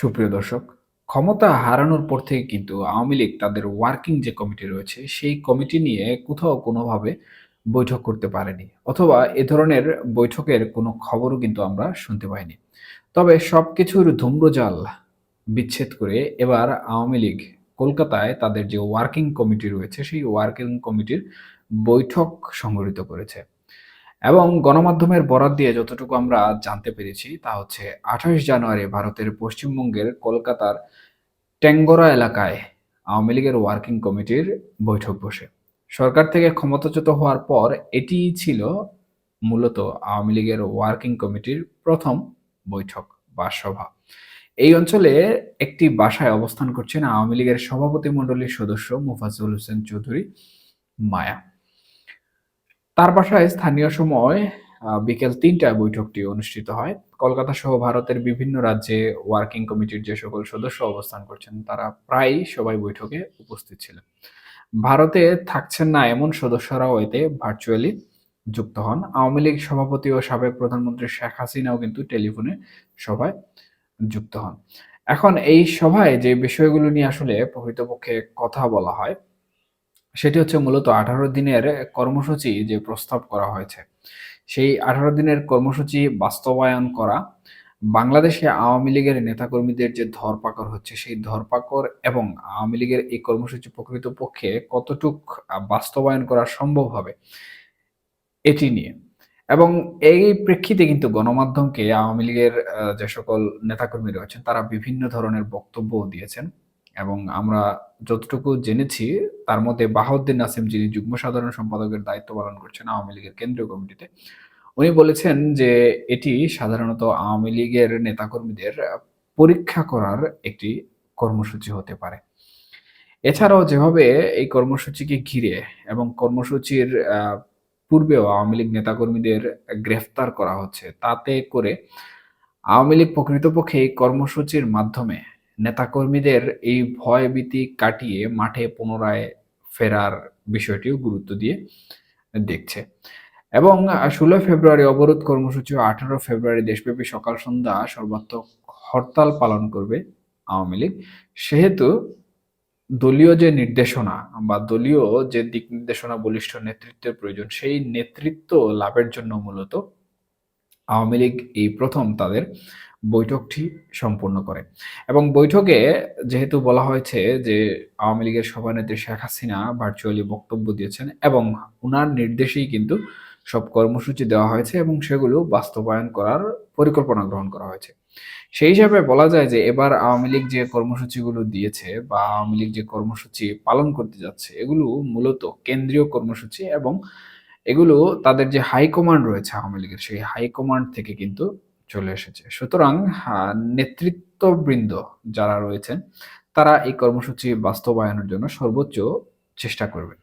সুপ্রিয় দর্শক, ক্ষমতা হারানোর পর থেকে কিন্তু আওয়ামী লীগ তাদের ওয়ার্কিং যে কমিটি রয়েছে, সেই কমিটি নিয়ে কোথাও কোনোভাবে বৈঠক করতে পারেনি অথবা এ ধরনের বৈঠকের কোনো খবরও কিন্তু আমরা শুনতে পাইনি। তবে সব কিছুর ধূম্রজাল বিচ্ছেদ করে এবার আওয়ামী লীগ কলকাতায় তাদের যে ওয়ার্কিং কমিটি রয়েছে, সেই ওয়ার্কিং কমিটির বৈঠক সংগঠিত করেছে। এবং গণমাধ্যমের বরাত দিয়ে যতটুকু আমরা জানতে পেরেছি, তা হচ্ছে আঠাশ জানুয়ারি ভারতের পশ্চিমবঙ্গের কলকাতার ট্যাঙ্গোরা এলাকায় আওয়ামী লীগের ওয়ার্কিং কমিটির বৈঠক বসে। সরকার থেকে ক্ষমতাচ্যুত হওয়ার পর এটি ছিল মূলত আওয়ামী লীগের ওয়ার্কিং কমিটির প্রথম বৈঠক বা সভা। এই অঞ্চলে একটি বাসায় অবস্থান করছেন আওয়ামী লীগের সভাপতি মণ্ডলীর সদস্য মুফাজুল হোসেন চৌধুরী মায়া। তার বাসায় স্থানীয় সময় বিকেল তিনটায় বৈঠকটি অনুষ্ঠিত হয়। কলকাতা সহ ভারতের বিভিন্ন রাজ্যে ওয়ার্কিং কমিটির যে সকল সদস্য অবস্থান করছেন, তারা প্রায়ই সবাই বৈঠকে উপস্থিত ছিলেন। ভারতে থাকছেন না এমন সদস্যরাও এতে ভার্চুয়ালি যুক্ত হন। আওয়ামী লীগ সভাপতি ও সাবেক প্রধানমন্ত্রী শেখ হাসিনাও কিন্তু টেলিফোনে সভায় যুক্ত হন। এখন এই সভায় যে বিষয়গুলো নিয়ে আসলে প্রকৃতপক্ষে কথা বলা হয় সেটি হচ্ছে মূলত আঠারো দিনের কর্মসূচি যে প্রস্তাব করা হয়েছে। সেই আঠারো দিনের কর্মসূচি বাস্তবায়ন করা বাংলাদেশে আওয়ামী লীগের নেতাকর্মীদের যে ধরপাকড় হচ্ছে, সেই ধরপাকড় এবং আওয়ামী লীগের এই কর্মসূচি প্রকৃতপক্ষে কতটুক বাস্তবায়ন করা সম্ভব হবে, এটি নিয়ে। এবং এই প্রেক্ষিতে কিন্তু গণমাধ্যমকে আওয়ামী লীগের যে সকল নেতাকর্মী রয়েছেন, তারা বিভিন্ন ধরনের বক্তব্য দিয়েছেন। এবং আমরা যতটুকু জেনেছি, তার মধ্যে বাহাউদ্দিন নাসিম যিনি যুগ্ম সাধারণ সম্পাদকের দায়িত্ব পালন করছেন আওয়ামী লীগের কেন্দ্রীয় কমিটিতে, উনি বলেছেন যে এটি সাধারণত আওয়ামী লীগের নেতাকর্মীদের পরীক্ষা করার একটি কর্মসূচি হতে পারে। এছাড়াও যেভাবে এই কর্মসূচিকে ঘিরে এবং কর্মসূচির পূর্বেও আওয়ামী লীগ নেতাকর্মীদের গ্রেফতার করা হচ্ছে, তাতে করে আওয়ামী লীগ প্রকৃতপক্ষে এই কর্মসূচির মাধ্যমে নেতাকর্মীদের এই ভয় ভীতি কাটিয়ে মাঠে পুনরায় ফেরার বিষয়টিও গুরুত্ব দিয়ে দেখছে। এবং ষোলো ফেব্রুয়ারি অবরোধ কর্মসূচি আঠারো ফেব্রুয়ারি দেশব্যাপী সকাল সন্ধ্যা সর্বাত্মক হরতাল পালন করবে আওয়ামী লীগ। সেহেতু দলীয় যে নির্দেশনা বা দলীয় যে দিক নির্দেশনা, বলিষ্ঠ নেতৃত্বের প্রয়োজন, সেই নেতৃত্ব লাভের জন্য মূলত আওয়ামী লীগ এই প্রথম তাদের বৈঠকটি সম্পূর্ণ করে। এবং বৈঠকে যেহেতু বলা হয়েছে যে আওয়ামী লীগের সভানেত্রী শেখ হাসিনা ভার্চুয়ালি বক্তব্য দিয়েছেন এবং উনার নির্দেশেই কিন্তু সব কর্মসূচি দেওয়া হয়েছে এবং সেগুলো বাস্তবায়ন করার পরিকল্পনা গ্রহণ করা হয়েছে। সেই হিসাবে বলা যায় যে এবার আওয়ামী লীগ যে কর্মসূচিগুলো দিয়েছে বা আওয়ামী লীগ যে কর্মসূচি পালন করতে যাচ্ছে, এগুলো মূলত কেন্দ্রীয় কর্মসূচি এবং এগুলো তাদের যে হাইকমান্ড রয়েছে আওয়ামী লীগের, সেই হাইকমান্ড থেকে কিন্তু চলে এসেছে। সুতরাং নেতৃত্ববৃন্দ যারা রয়েছেন তারা এই কর্মসূচি বাস্তবায়নের জন্য সর্বোচ্চ চেষ্টা করবে